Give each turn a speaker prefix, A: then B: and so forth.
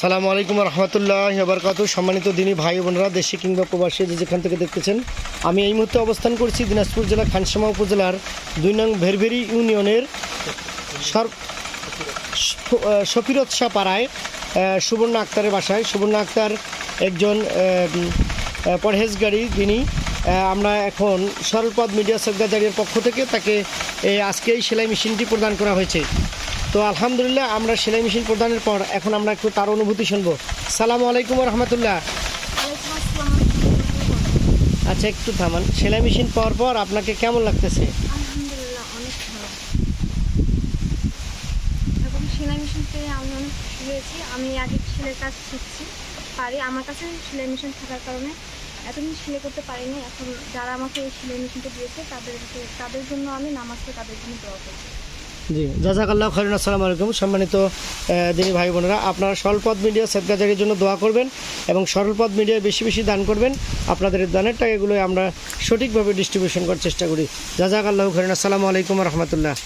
A: আসসালামু আলাইকুম রহমতুল্লাহ বারকাত সম্মানিত দিনী ভাই বোনেরা দেশে কিংবা প্রবাসী যেখান থেকে দেখতেছেন আমি এই মুহূর্তে অবস্থান করছি দিনাজপুর জেলা খানসামা উপজেলার দুই নং ভেরভেরি ইউনিয়নের সর স- শফিরত শাহ পাড়ায় সুবর্ণ আক্তারের বাসায়। সুবর্ণ আক্তার একজন উম, যিনি আমরা এখন সরলপদ মিডিয়া সেক্রেটারির পক্ষ থেকে তাকে আজকে এই সেলাই মেশিনটি প্রদান করা হয়েছে। তো আলহামদুলিল্লাহ আমরা সেলাই মেশিন প্রদানের পর এখন আমরা একটু তার অনুভূতি শুনব। সালামু আলাইকুম রহমতুল্লাহ। আচ্ছা একটু থামান। সেলাই মেশিন পাওয়ার পর আপনাকে কেমন লাগতেছে?
B: সেলাই মেশিন পেয়ে আমি অনেক খুশি আমি আগে সেলাই কাজ শিখছি, পারি। আমার কাছে সেলাই মেশিন থাকার কারণে এতদিন সেলাই করতে পারিনি। এখন যারা আমাকে এই সেলাই মেশিনটা দিয়েছে তাদেরকে তাদের জন্য আমি নামাজকে তাদের জন্য দোয়া করছি।
A: জি, জাজাকাল্লাহ খরিন আসসালামু আলাইকুম। সম্মানিত দিনী ভাই বোনেরা, আপনারা সরলপথ মিডিয়া সেদগাজারির জন্য দোয়া করবেন এবং সরলপথ মিডিয়ায় বেশি বেশি দান করবেন। আপনাদের দানের টাকাগুলো আমরা সঠিকভাবে ডিস্ট্রিবিউশন করার চেষ্টা করি। জাজাকাল্লাহ খরিন আসসালামু আলাইকুম রহমতুল্লাহ।